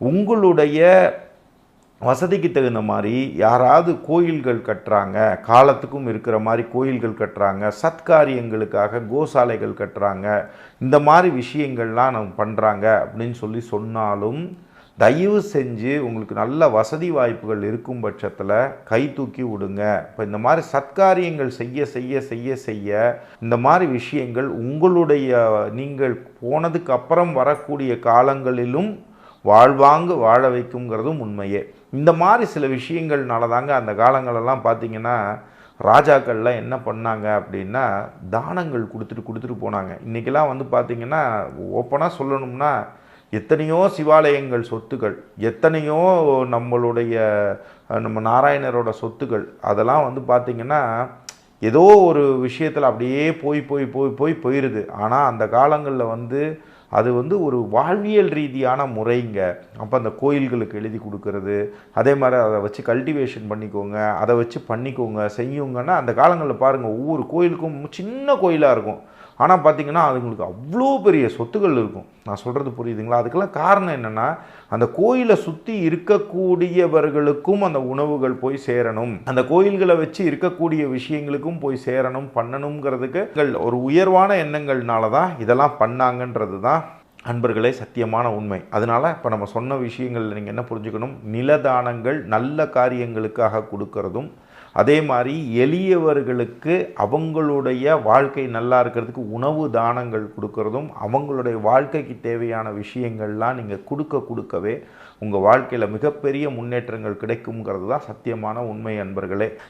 உங்களுடைய வசதிக்கு தகுந்த மாதிரி யாராவது கோயில்கள் கட்டுறாங்க காலத்துக்கும் இருக்கிற மாதிரி கோயில்கள் கட்டுறாங்க சத்காரியங்களுக்காக கோசாலைகள் கட்டுறாங்க இந்த மாதிரி விஷயங்கள்லாம் நம்ம பண்ணுறாங்க அப்படின்னு சொல்லி சொன்னாலும் தயவு செஞ்சு உங்களுக்கு நல்ல வசதி வாய்ப்புகள் இருக்கும் பட்சத்தில் கை தூக்கி விடுங்க. இப்போ இந்த மாதிரி சத்காரியங்கள் செய்ய செய்ய செய்ய செய்ய இந்த மாதிரி விஷயங்கள் உங்களுடைய நீங்கள் போனதுக்கு அப்புறம் வரக்கூடிய காலங்களிலும் வாழ்வாங்கு வாழ வைக்குங்கிறதும் உண்மையே. இந்த மாதிரி சில விஷயங்கள்னால தாங்க அந்த காலங்களெல்லாம் பார்த்தீங்கன்னா ராஜாக்கள்லாம் என்ன பண்ணாங்க அப்படின்னா தானங்கள் கொடுத்துட்டு கொடுத்துட்டு போனாங்க. இன்றைக்கெல்லாம் வந்து பார்த்திங்கன்னா ஓப்பனாக சொல்லணும்னா எத்தனையோ சிவாலயங்கள் சொத்துக்கள் எத்தனையோ நம்மளுடைய நம்ம நாராயணரோட சொத்துக்கள் அதெல்லாம் வந்து பார்த்திங்கன்னா ஏதோ ஒரு விஷயத்தில் அப்படியே போய் போய் போய் போய் போயிடுது ஆனால் அந்த காலங்களில் வந்து அது வந்து ஒரு வாழ்வியல் ரீதியான முறைங்க. அப்போ அந்த கோயில்களுக்கு எழுதி கொடுக்கறது. அதே மாதிரி அதை வச்சு கல்டிவேஷன் பண்ணிக்கோங்க. அதை வச்சு பண்ணிக்கோங்க. செய்யுங்கன்னா அந்த காலங்களில் பாருங்கள் ஒவ்வொரு கோயிலுக்கும் சின்ன கோயிலாக இருக்கும். ஆனால் பார்த்தீங்கன்னா அதுங்களுக்கு அவ்வளோ பெரிய சொத்துக்கள் இருக்கும். நான் சொல்கிறது புரியுதுங்களா? அதுக்கெல்லாம் காரணம் என்னென்னா அந்த கோயிலை சுற்றி இருக்கக்கூடியவர்களுக்கும் அந்த உணவுகள் போய் சேரணும். அந்த கோயில்களை வச்சு இருக்கக்கூடிய விஷயங்களுக்கும் போய் சேரணும் பண்ணணுங்கிறதுக்கு ஒரு உயர்வான எண்ணங்கள்னால தான் இதெல்லாம் பண்ணாங்கன்றது தான் அன்பர்களே சத்தியமான உண்மை. அதனால் இப்போ நம்ம சொன்ன விஷயங்களில் நீங்கள் என்ன புரிஞ்சுக்கணும்? நிலதானங்கள் நல்ல காரியங்களுக்காக கொடுக்கறதும் அதே மாதிரி எளியவர்களுக்கு அவங்களுடைய வாழ்க்கை நல்லா இருக்கிறதுக்கு உணவு தானங்கள் கொடுக்கறதும் அவங்களுடைய வாழ்க்கைக்கு தேவையான விஷயங்கள்லாம் நீங்கள் கொடுக்க கொடுக்கவே உங்கள் வாழ்க்கையில் மிகப்பெரிய முன்னேற்றங்கள் கிடைக்குங்கிறது தான் சத்தியமான உண்மை அன்பர்களே.